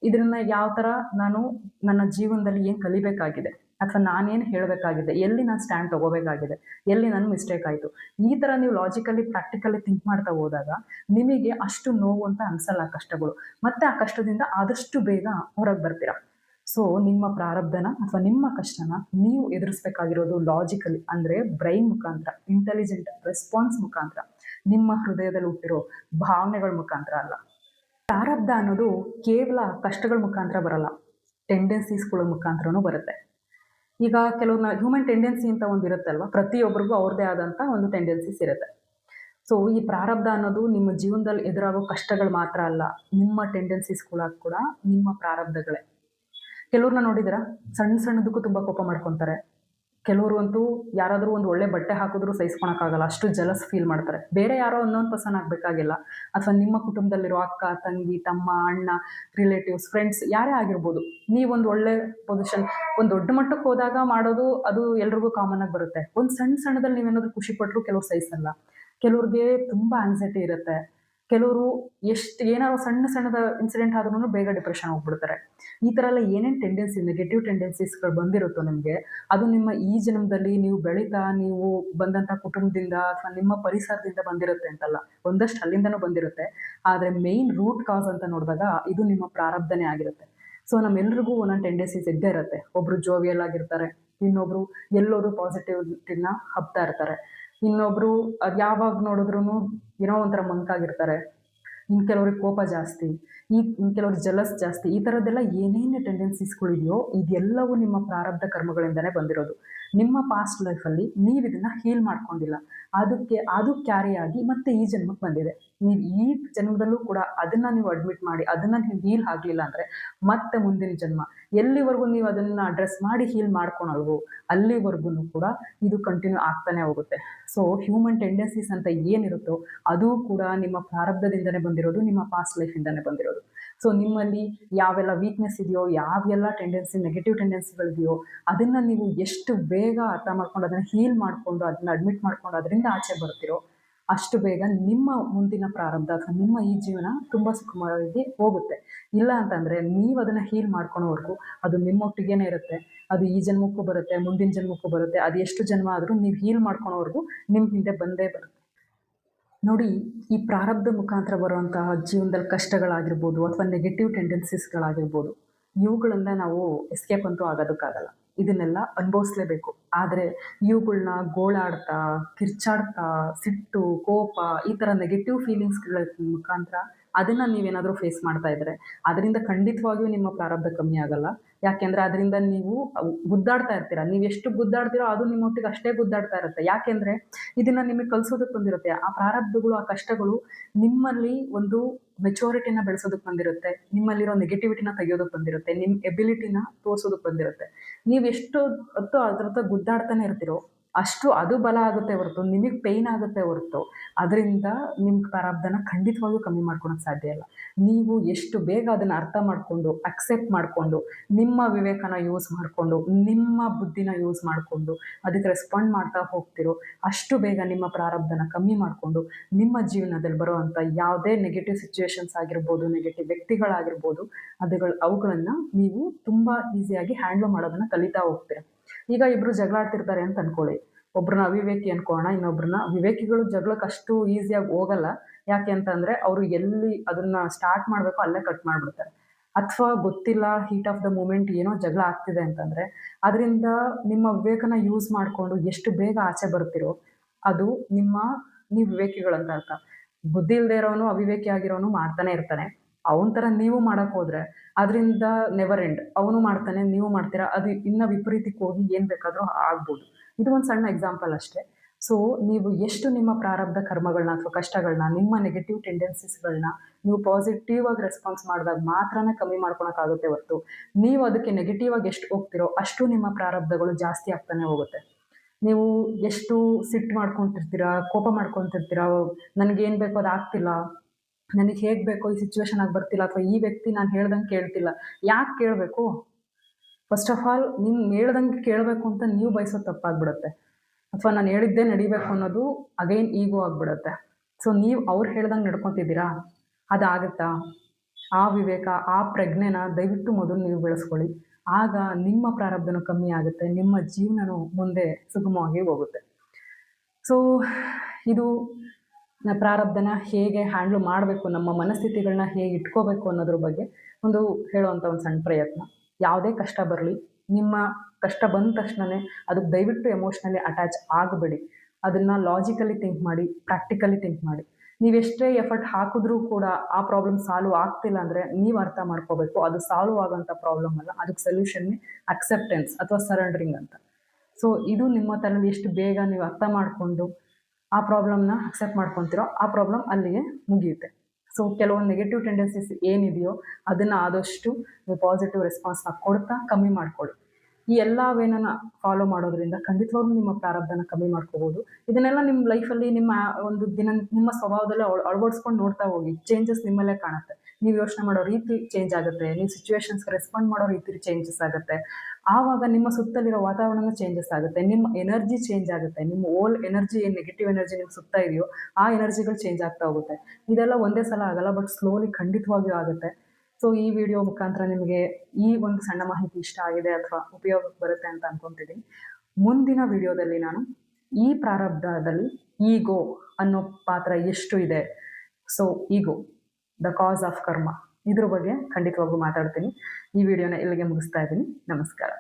ಇದರಿಂದ ಯಾವ ಥರ ನಾನು ನನ್ನ ಜೀವನದಲ್ಲಿ ಏನು ಕಲಿಬೇಕಾಗಿದೆ? ಅಥವಾ ನಾನೇನು ಹೇಳಬೇಕಾಗಿದೆ? ಎಲ್ಲಿ ನಾನು ಸ್ಟ್ಯಾಂಡ್ ತೊಗೋಬೇಕಾಗಿದೆ? ಎಲ್ಲಿ ನನ್ನ ಮಿಸ್ಟೇಕ್ ಆಯಿತು? ಈ ಥರ ನೀವು ಲಾಜಿಕಲಿ ಪ್ರಾಕ್ಟಿಕಲಿ ಥಿಂಕ್ ಮಾಡ್ತಾ ಹೋದಾಗ ನಿಮಗೆ ಅಷ್ಟು ನೋವು ಅಂತ ಅನಿಸಲ್ಲ ಕಷ್ಟಗಳು. ಮತ್ತು ಆ ಕಷ್ಟದಿಂದ ಆದಷ್ಟು ಬೇಗ ಹೊರಗೆ ಬರ್ತೀರಾ? ಸೊ ನಿಮ್ಮ ಪ್ರಾರಬ್ಧನ ಅಥವಾ ನಿಮ್ಮ ಕಷ್ಟನ ನೀವು ಎದುರಿಸಬೇಕಾಗಿರೋದು ಲಾಜಿಕಲಿ ಅಂದರೆ ಬ್ರೈನ್ ಮುಖಾಂತರ ಇಂಟೆಲಿಜೆಂಟ್ ರೆಸ್ಪಾನ್ಸ್ ಮುಖಾಂತರ, ನಿಮ್ಮ ಹೃದಯದಲ್ಲಿ ಹುಟ್ಟಿರೋ ಭಾವನೆಗಳ ಮುಖಾಂತರ ಅಲ್ಲ. ಪ್ರಾರಬ್ಧ ಅನ್ನೋದು ಕೇವಲ ಕಷ್ಟಗಳ ಮುಖಾಂತರ ಬರಲ್ಲ ಟೆಂಡೆನ್ಸೀಸ್ಗಳ ಮುಖಾಂತರನೂ ಬರುತ್ತೆ. ಈಗ ಕೆಲವೊಂದು ಹ್ಯೂಮನ್ ಟೆಂಡೆನ್ಸಿ ಅಂತ ಒಂದು ಇರುತ್ತಲ್ವ, ಪ್ರತಿಯೊಬ್ಬರಿಗೂ ಅವ್ರದ್ದೇ ಆದಂಥ ಒಂದು ಟೆಂಡೆನ್ಸೀಸ್ ಇರುತ್ತೆ. ಸೊ ಈ ಪ್ರಾರಬ್ಧ ಅನ್ನೋದು ನಿಮ್ಮ ಜೀವನದಲ್ಲಿ ಎದುರಾಗೋ ಕಷ್ಟಗಳು ಮಾತ್ರ ಅಲ್ಲ, ನಿಮ್ಮ ಟೆಂಡೆನ್ಸೀಸ್ಗಳ ಕೂಡ ನಿಮ್ಮ ಪ್ರಾರಬ್ಧಗಳೇ. ಕೆಲವ್ರನ್ನ ನೋಡಿದಿರ? ಸಣ್ಣ ಸಣ್ಣದಕ್ಕೂ ತುಂಬ ಕೋಪ ಮಾಡ್ಕೊತಾರೆ. ಕೆಲವರು ಅಂತೂ ಯಾರಾದರೂ ಒಂದು ಒಳ್ಳೆ ಬಟ್ಟೆ ಹಾಕಿದ್ರು ಸಹಿಸ್ಕೊಳಕ್ಕಾಗಲ್ಲ ಅಷ್ಟು ಜಲಸ್ ಫೀಲ್ ಮಾಡ್ತಾರೆ. ಬೇರೆ ಯಾರೋ ಅನ್ನೋನ್ ಪರ್ಸನ್ ಆಗಬೇಕಾಗಿಲ್ಲ. ಅಥವಾ ನಿಮ್ಮ ಕುಟುಂಬದಲ್ಲಿರೋ ಅಕ್ಕ, ತಂಗಿ, ತಮ್ಮ, ಅಣ್ಣ ರಿಲೇಟಿವ್ಸ್ ಫ್ರೆಂಡ್ಸ್ ಯಾರೇ ಆಗಿರ್ಬೋದು, ನೀವೊಂದು ಒಳ್ಳೆ ಪೊಸಿಷನ್ ಒಂದು ದೊಡ್ಡ ಮಟ್ಟಕ್ಕೆ ಹೋದಾಗ ಮಾಡೋದು ಅದು ಎಲ್ರಿಗೂ ಕಾಮನ್ ಆಗಿ ಬರುತ್ತೆ. ಒಂದು ಸಣ್ಣ ಸಣ್ಣದಲ್ಲಿ ನೀವೇನಾದರೂ ಖುಷಿ ಪಟ್ಟರು ಕೆಲವ್ರು ಸಹಿಸಲ್ಲ. ಕೆಲವ್ರಿಗೆ ತುಂಬ ಆಂಗ್ಸೈಟಿ ಇರುತ್ತೆ. ಕೆಲವರು ಎಷ್ಟು ಏನಾದ್ರು ಸಣ್ಣ ಸಣ್ಣದ ಇನ್ಸಿಡೆಂಟ್ ಆದ್ರೂ ಬೇಗ ಡಿಪ್ರೆಷನ್ ಹೋಗ್ಬಿಡ್ತಾರೆ. ಈ ಥರ ಎಲ್ಲ ಏನೇನು ಟೆಂಡೆನ್ಸಿ ನೆಗೆಟಿವ್ ಟೆಂಡೆನ್ಸೀಸ್ಗಳು ಬಂದಿರುತ್ತೋ ನಿಮಗೆ, ಅದು ನಿಮ್ಮ ಈ ಜನ್ಮದಲ್ಲಿ ನೀವು ಬೆಳೀತಾ ನೀವು ಬಂದಂಥ ಕುಟುಂಬದಿಂದ ಅಥವಾ ನಿಮ್ಮ ಪರಿಸರದಿಂದ ಬಂದಿರುತ್ತೆ ಅಂತಲ್ಲ, ಒಂದಷ್ಟು ಅಲ್ಲಿಂದನೂ ಬಂದಿರುತ್ತೆ. ಆದರೆ ಮೇನ್ ರೂಟ್ ಕಾಸ್ ಅಂತ ನೋಡಿದಾಗ ಇದು ನಿಮ್ಮ ಪ್ರಾರಬ್ಧನೇ ಆಗಿರುತ್ತೆ. ಸೊ ನಮ್ಮೆಲ್ರಿಗೂ ಒಂದೊಂದು ಟೆಂಡೆನ್ಸೀಸ್ ಇದ್ದೇ ಇರುತ್ತೆ. ಒಬ್ಬರು ಜೋವಿಯಲ್ ಆಗಿರ್ತಾರೆ, ಇನ್ನೊಬ್ರು ಎಲ್ಲೋದು ಪಾಸಿಟಿವಿಟಿನ ಹಬ್ತಾ ಇರ್ತಾರೆ. ಇನ್ನೊಬ್ಬರು ಅದು ಯಾವಾಗ ನೋಡಿದ್ರು ಏನೋ ಒಂಥರ ಮಂಕಾಗಿರ್ತಾರೆ. ಇನ್ನು ಕೆಲವ್ರಿಗೆ ಕೋಪ ಜಾಸ್ತಿ, ಈ ಕೆಲವ್ರಿಗೆ ಜಲಸ್ ಜಾಸ್ತಿ, ಈ ಥರದ್ದೆಲ್ಲ ಏನೇನು ಟೆಂಡೆನ್ಸೀಸ್ಗಳಿದೆಯೋ ಇದೆಲ್ಲವೂ ನಿಮ್ಮ ಪ್ರಾರಬ್ಧ ಕರ್ಮಗಳಿಂದನೇ ಬಂದಿರೋದು. ನಿಮ್ಮ ಪಾಸ್ಟ್ ಲೈಫಲ್ಲಿ ನೀವು ಇದನ್ನು ಹೀಲ್ ಮಾಡ್ಕೊಂಡಿಲ್ಲ. ಅದಕ್ಕೆ, ಅದು ಕ್ಯಾರಿ ಆಗಿ ಮತ್ತೆ ಈ ಜನ್ಮಕ್ಕೆ ಬಂದಿದೆ. ನೀವು ಈ ಜನ್ಮದಲ್ಲೂ ಕೂಡ ಅದನ್ನು ನೀವು ಅಡ್ಮಿಟ್ ಮಾಡಿ, ಅದನ್ನು ನೀವು ಹೀಲ್ ಆಗಲಿಲ್ಲ ಅಂದರೆ ಮತ್ತೆ ಮುಂದಿನ ಜನ್ಮ. ಎಲ್ಲಿವರೆಗೂ ನೀವು ಅದನ್ನು ಅಡ್ರೆಸ್ ಮಾಡಿ ಹೀಲ್ ಮಾಡ್ಕೊಳಲ್ವೋ, ಅಲ್ಲಿವರೆಗೂ ಕೂಡ ಇದು ಕಂಟಿನ್ಯೂ ಆಗ್ತಾನೆ ಹೋಗುತ್ತೆ. ಸೊ ಹ್ಯೂಮನ್ ಟೆಂಡೆನ್ಸೀಸ್ ಅಂತ ಏನಿರುತ್ತೋ, ಅದು ಕೂಡ ನಿಮ್ಮ ಪ್ರಾರಬ್ಧದಿಂದನೇ ಬಂದಿರೋದು, ನಿಮ್ಮ ಪಾಸ್ಟ್ ಲೈಫಿಂದನೇ ಬಂದಿರೋದು. ಸೊ ನಿಮ್ಮಲ್ಲಿ ಯಾವೆಲ್ಲ ವೀಕ್ನೆಸ್ ಇದೆಯೋ, ಯಾವೆಲ್ಲ ಟೆಂಡೆನ್ಸಿ ನೆಗೆಟಿವ್ ಟೆಂಡೆನ್ಸಿಗಳಿದೆಯೋ ಅದನ್ನು ನೀವು ಎಷ್ಟು ಬೇಗ ಅರ್ಥ ಮಾಡ್ಕೊಂಡು ಅದನ್ನು ಹೀಲ್ ಮಾಡಿಕೊಂಡು, ಅದನ್ನ ಅಡ್ಮಿಟ್ ಮಾಡ್ಕೊಂಡು ಅದರಿಂದ ಆಚೆ ಬರ್ತಿರೋ, ಅಷ್ಟು ಬೇಗ ನಿಮ್ಮ ಮುಂದಿನ ಪ್ರಾರಂಭ ಅಥವಾ ನಿಮ್ಮ ಈ ಜೀವನ ತುಂಬ ಸುಖಮಯವಾಗಿ ಹೋಗುತ್ತೆ. ಇಲ್ಲ ಅಂತಂದರೆ ನೀವು ಅದನ್ನು ಹೀಲ್ ಮಾಡ್ಕೊಳೋವರೆಗೂ ಅದು ನಿಮ್ಮೊಟ್ಟಿಗೇನೆ ಇರುತ್ತೆ, ಅದು ಈ ಜನ್ಮಕ್ಕೂ ಬರುತ್ತೆ, ಮುಂದಿನ ಜನ್ಮಕ್ಕೂ ಬರುತ್ತೆ, ಅದು ಎಷ್ಟು ಜನ್ಮ ಆದರೂ ನೀವು ಹೀಲ್ ಮಾಡ್ಕೊಳೋವರೆಗೂ ನಿಮ್ಮ ಹಿಂದೆ ಬಂದೇ ಬರುತ್ತೆ. ನೋಡಿ, ಈ ಪ್ರಾರಬ್ಧ ಮುಖಾಂತರ ಬರುವಂತಹ ಜೀವನದಲ್ಲಿ ಕಷ್ಟಗಳಾಗಿರ್ಬೋದು ಅಥವಾ ನೆಗೆಟಿವ್ ಟೆಂಡೆನ್ಸೀಸ್ಗಳಾಗಿರ್ಬೋದು ಇವುಗಳನ್ನ ನಾವು ಎಸ್ಕೇಪ್ ಅಂತೂ ಆಗೋದಕ್ಕಾಗಲ್ಲ. ಇದನ್ನೆಲ್ಲ ಅನುಭವಿಸ್ಲೇಬೇಕು. ಆದರೆ ಇವುಗಳನ್ನ ಗೋಳಾಡ್ತಾ, ಕಿರ್ಚಾಡ್ತಾ, ಸಿಟ್ಟು, ಕೋಪ, ಈ ಥರ ನೆಗೆಟಿವ್ ಫೀಲಿಂಗ್ಸ್ಗಳ ಮುಖಾಂತರ ಅದನ್ನು ನೀವೇನಾದರೂ ಫೇಸ್ ಮಾಡ್ತಾ ಇದ್ದರೆ ಅದರಿಂದ ಖಂಡಿತವಾಗಿಯೂ ನಿಮ್ಮ ಪ್ರಾರಬ್ಧ ಕಮ್ಮಿ ಆಗಲ್ಲ. ಯಾಕೆಂದರೆ ಅದರಿಂದ ನೀವು ಗುದ್ದಾಡ್ತಾ ಇರ್ತೀರ. ನೀವು ಎಷ್ಟು ಗುದ್ದಾಡ್ತೀರೋ ಅದು ನಿಮ್ಮೊಟ್ಟಿಗೆ ಅಷ್ಟೇ ಗುದ್ದಾಡ್ತಾ ಇರುತ್ತೆ. ಯಾಕೆಂದರೆ ಇದನ್ನು ನಿಮಗೆ ಕಲಿಸೋದಕ್ಕೆ ಬಂದಿರುತ್ತೆ. ಆ ಪ್ರಾರಬ್ಧಗಳು, ಆ ಕಷ್ಟಗಳು ನಿಮ್ಮಲ್ಲಿ ಒಂದು ಮೆಚೋರಿಟಿನ ಬೆಳೆಸೋದಕ್ಕೆ ಬಂದಿರುತ್ತೆ. ನಿಮ್ಮಲ್ಲಿರೋ ನೆಗೆಟಿವಿಟಿನ ತೆಗೆಯೋದಕ್ಕೆ ಬಂದಿರುತ್ತೆ. ನಿಮ್ಮ ಎಬಿಲಿಟಿನ ತೋರಿಸೋದಕ್ಕೆ ಬಂದಿರುತ್ತೆ. ನೀವು ಎಷ್ಟು ಹೊತ್ತು ಅದ್ರ ಹತ್ರ ಗುದ್ದಾಡ್ತಾನೆ ಇರ್ತೀರೋ ಅಷ್ಟು ಅದು ಬಲ ಆಗುತ್ತೆ ಹೊರತು, ನಿಮಗೆ ಪೇಯ್ನ್ ಆಗುತ್ತೆ ಹೊರತು, ಅದರಿಂದ ನಿಮ್ಮ ಪ್ರಾರಬ್ಧನ ಖಂಡಿತವಾಗಿಯೂ ಕಮ್ಮಿ ಮಾಡ್ಕೊಳಕ್ಕೆ ಸಾಧ್ಯ ಇಲ್ಲ. ನೀವು ಎಷ್ಟು ಬೇಗ ಅದನ್ನು ಅರ್ಥ ಮಾಡಿಕೊಂಡು ಅಕ್ಸೆಪ್ಟ್ ಮಾಡಿಕೊಂಡು, ನಿಮ್ಮ ವಿವೇಕನ ಯೂಸ್ ಮಾಡಿಕೊಂಡು, ನಿಮ್ಮ ಬುದ್ಧಿನ ಯೂಸ್ ಮಾಡಿಕೊಂಡು, ಅದಕ್ಕೆ ರೆಸ್ಪಾಂಡ್ ಮಾಡ್ತಾ ಹೋಗ್ತಿರೋ ಅಷ್ಟು ಬೇಗ ನಿಮ್ಮ ಪ್ರಾರಬ್ಧನ ಕಮ್ಮಿ ಮಾಡಿಕೊಂಡು, ನಿಮ್ಮ ಜೀವನದಲ್ಲಿ ಬರುವಂಥ ಯಾವುದೇ ನೆಗೆಟಿವ್ ಸಿಚುವೇಶನ್ಸ್ ಆಗಿರ್ಬೋದು ನೆಗೆಟಿವ್ ವ್ಯಕ್ತಿಗಳಾಗಿರ್ಬೋದು, ಅದುಗಳು ಅವುಗಳನ್ನು ನೀವು ತುಂಬ ಈಸಿಯಾಗಿ ಹ್ಯಾಂಡ್ಲ್ ಮಾಡೋದನ್ನು ಕಲಿತಾ ಹೋಗ್ತೀರ. ಈಗ ಇಬ್ಬರು ಜಗಳ ಆಡ್ತಿರ್ತಾರೆ ಅಂತ ಅನ್ಕೊಳ್ಳಿ. ಒಬ್ರನ್ನ ಅವಿವೇಕಿ ಅನ್ಕೋಣ, ಇನ್ನೊಬ್ರನ್ನ ವಿವೇಕಿಗಳು ಜಗಳಕ್ಕೆ ಅಷ್ಟು ಈಸಿಯಾಗಿ ಹೋಗಲ್ಲ. ಯಾಕೆ ಅಂತಂದರೆ ಅವರು ಎಲ್ಲಿ ಅದನ್ನ ಸ್ಟಾರ್ಟ್ ಮಾಡಬೇಕೋ ಅಲ್ಲೇ ಕಟ್ ಮಾಡಿಬಿಡ್ತಾರೆ. ಅಥವಾ ಗೊತ್ತಿಲ್ಲ ಹೀಟ್ ಆಫ್ ದ ಮೂಮೆಂಟ್ ಏನೋ ಜಗಳ ಆಗ್ತಿದೆ ಅಂತಂದರೆ ಅದರಿಂದ ನಿಮ್ಮ ವಿವೇಕನ ಯೂಸ್ ಮಾಡಿಕೊಂಡು ಎಷ್ಟು ಬೇಗ ಆಚೆ ಬರ್ತಿರೋ ಅದು ನಿಮ್ಮ, ನೀವು ವಿವೇಕಿಗಳಂತ ಅರ್ಥ. ಬುದ್ಧಿ ಇಲ್ಲದೆ ಇರೋನು ಅವಿವೇಕಿ ಆಗಿರೋನು ಮಾಡ್ತಾನೆ ಇರ್ತಾನೆ. ಅವನ ಥರ ನೀವು ಮಾಡೋಕ್ಕೆ ಹೋದರೆ ಅದರಿಂದ ನೆವರ್ ಎಂಡ್ ಅವನು ಮಾಡ್ತಾನೆ, ನೀವು ಮಾಡ್ತೀರಾ, ಅದು ಇನ್ನ ವಿಪರೀತಕ್ಕೆ ಹೋಗಿ ಏನು ಬೇಕಾದರೂ ಆಗ್ಬೋದು. ಇದು ಒಂದು ಸಣ್ಣ ಎಕ್ಸಾಂಪಲ್ ಅಷ್ಟೇ. ಸೊ ನೀವು ಎಷ್ಟು ನಿಮ್ಮ ಪ್ರಾರಬ್ಧ ಕರ್ಮಗಳನ್ನ ಅಥವಾ ಕಷ್ಟಗಳನ್ನ ನಿಮ್ಮ ನೆಗೆಟಿವ್ ಟೆಂಡೆನ್ಸಿಸ್ಗಳನ್ನ ನೀವು ಪಾಸಿಟಿವ್ ಆಗಿ ರೆಸ್ಪಾನ್ಸ್ ಮಾಡಿದಾಗ ಮಾತ್ರನೇ ಕಮ್ಮಿ ಮಾಡ್ಕೊಳಕ್ಕಾಗುತ್ತೆ ಹೊರತು. ನೀವು ಅದಕ್ಕೆ ನೆಗೆಟಿವ್ ಆಗಿ ಎಷ್ಟು ಹೋಗ್ತಿರೋ ಅಷ್ಟು ನಿಮ್ಮ ಪ್ರಾರಬ್ಧಗಳು ಜಾಸ್ತಿ ಆಗ್ತಾನೆ ಹೋಗುತ್ತೆ. ನೀವು ಎಷ್ಟು ಸಿಟ್ಟು ಮಾಡ್ಕೊತಿರ್ತೀರಾ, ಕೋಪ ಮಾಡ್ಕೊತಿರ್ತೀರಾ, ನನಗೇನು ಬೇಕೋ ಅದು ಆಗ್ತಿಲ್ಲ ನನಗೆ ಹೇಗೆ ಬೇಕು ಈ ಸಿಚುವೇಶನ್ ಆಗಿ ಬರ್ತಿಲ್ಲ ಅಥವಾ ಈ ವ್ಯಕ್ತಿ ನಾನು ಹೇಳ್ದಂಗೆ ಕೇಳ್ತಿಲ್ಲ. ಯಾಕೆ ಕೇಳಬೇಕು? ಫಸ್ಟ್ ಆಫ್ ಆಲ್ ನಿಮ್ಗೆ ಹೇಳ್ದಂಗೆ ಕೇಳಬೇಕು ಅಂತ ನೀವು ಬಯಸೋ ತಪ್ಪಾಗ್ಬಿಡುತ್ತೆ. ಅಥವಾ ನಾನು ಹೇಳಿದ್ದೇ ನಡಿಬೇಕು ಅನ್ನೋದು ಅಗೈನ್ ಈಗೋ ಆಗಿಬಿಡುತ್ತೆ. ಸೊ ನೀವು ಅವ್ರು ಹೇಳ್ದಂಗೆ ನಡ್ಕೊತಿದ್ದೀರಾ? ಅದಾಗುತ್ತಾ? ಆ ವಿವೇಕ, ಆ ಪ್ರಜ್ಞೆನ ದಯವಿಟ್ಟು ಮೊದಲು ನೀವು ಬೆಳೆಸ್ಕೊಳ್ಳಿ. ಆಗ ನಿಮ್ಮ ಪ್ರಾರಬ್ಧನೂ ಕಮ್ಮಿ ಆಗುತ್ತೆ, ನಿಮ್ಮ ಜೀವನನೂ ಮುಂದೆ ಸುಗಮವಾಗಿ ಹೋಗುತ್ತೆ. ಸೊ ಇದು ಪ್ರಾರಬ್ಧನ ಹೇಗೆ ಹ್ಯಾಂಡ್ಲ್ ಮಾಡಬೇಕು, ನಮ್ಮ ಮನಸ್ಥಿತಿಗಳನ್ನ ಹೇಗೆ ಇಟ್ಕೋಬೇಕು ಅನ್ನೋದ್ರ ಬಗ್ಗೆ ಒಂದು ಹೇಳುವಂಥ ಒಂದು ಸಣ್ಣ ಪ್ರಯತ್ನ. ಯಾವುದೇ ಕಷ್ಟ ಬರಲಿ, ನಿಮ್ಮ ಕಷ್ಟ ಬಂದ ತಕ್ಷಣವೇ ಅದಕ್ಕೆ ದಯವಿಟ್ಟು ಎಮೋಷ್ನಲಿ ಅಟ್ಯಾಚ್ ಆಗಬೇಡಿ. ಅದನ್ನು ಲಾಜಿಕಲಿ ಥಿಂಕ್ ಮಾಡಿ ಪ್ರಾಕ್ಟಿಕಲಿ ಥಿಂಕ್ ಮಾಡಿ. ನೀವು ಎಷ್ಟೇ ಎಫರ್ಟ್ ಹಾಕಿದ್ರೂ ಕೂಡ ಆ ಪ್ರಾಬ್ಲಮ್ ಸಾಲ್ವ್ ಆಗ್ತಿಲ್ಲ ಅಂದರೆ ನೀವು ಅರ್ಥ ಮಾಡ್ಕೋಬೇಕು. ಅದು ಸಾಲ್ವ್ ಆಗೋಂಥ ಪ್ರಾಬ್ಲಮ್ ಅಲ್ಲ ಅದಕ್ಕೆ ಸೊಲ್ಯೂಷನ್ನೇ ಅಕ್ಸೆಪ್ಟೆನ್ಸ್ ಅಥವಾ ಸರೆಂಡ್ರಿಂಗ್ ಅಂತ. ಸೊ ಇದು ನಿಮ್ಮ ತಲೆಯಲ್ಲಿ ಎಷ್ಟು ಬೇಗ ನೀವು ಅರ್ಥ ಮಾಡಿಕೊಂಡು ಆ ಪ್ರಾಬ್ಲಮ್ನ ಅಕ್ಸೆಪ್ಟ್ ಮಾಡ್ಕೊತಿರೋ ಆ ಪ್ರಾಬ್ಲಮ್ ಅಲ್ಲಿಗೆ ಮುಗಿಯುತ್ತೆ. ಸೊ ಕೆಲವೊಂದು ನೆಗೆಟಿವ್ ಟೆಂಡೆನ್ಸೀಸ್ ಏನಿದೆಯೋ ಅದನ್ನು ಆದಷ್ಟು ನೀವು ಪಾಸಿಟಿವ್ ರೆಸ್ಪಾನ್ಸ್ನ ಕೊಡ್ತಾ ಕಮ್ಮಿ ಮಾಡ್ಕೊಳ್ಳಿ. ಈ ಎಲ್ಲ ಫಾಲೋ ಮಾಡೋದ್ರಿಂದ ಖಂಡಿತವಾಗ್ಲೂ ನಿಮ್ಮ ಪ್ರಾರಬ್ಧನ ಕಮ್ಮಿ ಮಾಡ್ಕೋಬೋದು. ಇದನ್ನೆಲ್ಲ ನಿಮ್ಮ ಲೈಫಲ್ಲಿ ನಿಮ್ಮ, ಒಂದು ದಿನ ನಿಮ್ಮ ಸ್ವಭಾವದಲ್ಲೇ ಅಳ, ಅಳವಡಿಸ್ಕೊಂಡು ನೋಡ್ತಾ ಹೋಗಿ ಚೇಂಜಸ್ ನಿಮ್ಮಲ್ಲೇ ಕಾಣುತ್ತೆ. ನೀವು ಯೋಚನೆ ಮಾಡೋ ರೀತಿ ಚೇಂಜ್ ಆಗುತ್ತೆ. ನೀವು ಸಿಚುವೇಶನ್ಸ್ಗೆ ರೆಸ್ಪಾಂಡ್ ಮಾಡೋ ರೀತಿ ಚೇಂಜಸ್ ಆಗುತ್ತೆ. ಆವಾಗ ನಿಮ್ಮ ಸುತ್ತಲಿರೋ ವಾತಾವರಣನೂ ಚೇಂಜಸ್ ಆಗುತ್ತೆ. ನಿಮ್ಮ ಎನರ್ಜಿ ಚೇಂಜ್ ಆಗುತ್ತೆ. ನಿಮ್ಮ ಓಲ್ ಎನರ್ಜಿ ಏನು ನೆಗೆಟಿವ್ ಎನರ್ಜಿ ನಿಮ್ಗೆ ಸುತ್ತ ಇದೆಯೋ, ಆ ಎನರ್ಜಿಗಳು ಚೇಂಜ್ ಆಗ್ತಾ ಹೋಗುತ್ತೆ. ಇದೆಲ್ಲ ಒಂದೇ ಸಲ ಆಗಲ್ಲ ಬಟ್ ಸ್ಲೋಲಿ ಖಂಡಿತವಾಗಿಯೂ ಆಗುತ್ತೆ. ಸೊ ಈ ವಿಡಿಯೋ ಮುಖಾಂತರ ನಿಮಗೆ ಈ ಒಂದು ಸಣ್ಣ ಮಾಹಿತಿ ಇಷ್ಟ ಆಗಿದೆ ಅಥವಾ ಉಪಯೋಗಕ್ಕೆ ಬರುತ್ತೆ ಅಂತ ಅನ್ಕೊಂತಿದ್ದೀನಿ. ಮುಂದಿನ ವಿಡಿಯೋದಲ್ಲಿ ನಾನು ಈ ಪ್ರಾರಬ್ಧದಲ್ಲಿ ಈಗೋ ಅನ್ನೋ ಪಾತ್ರ ಎಷ್ಟು ಇದೆ? So ego the cause of karma ಇದ್ರ ಬಗ್ಗೆ ಖಂಡಿತವಾಗೂ ಮಾತಾಡ್ತೀನಿ. ಈ ವಿಡಿಯೋನ ಇಲ್ಲಿಗೆ ಮುಗಿಸ್ತಾ ಇದ್ದೀನಿ. ನಮಸ್ಕಾರ.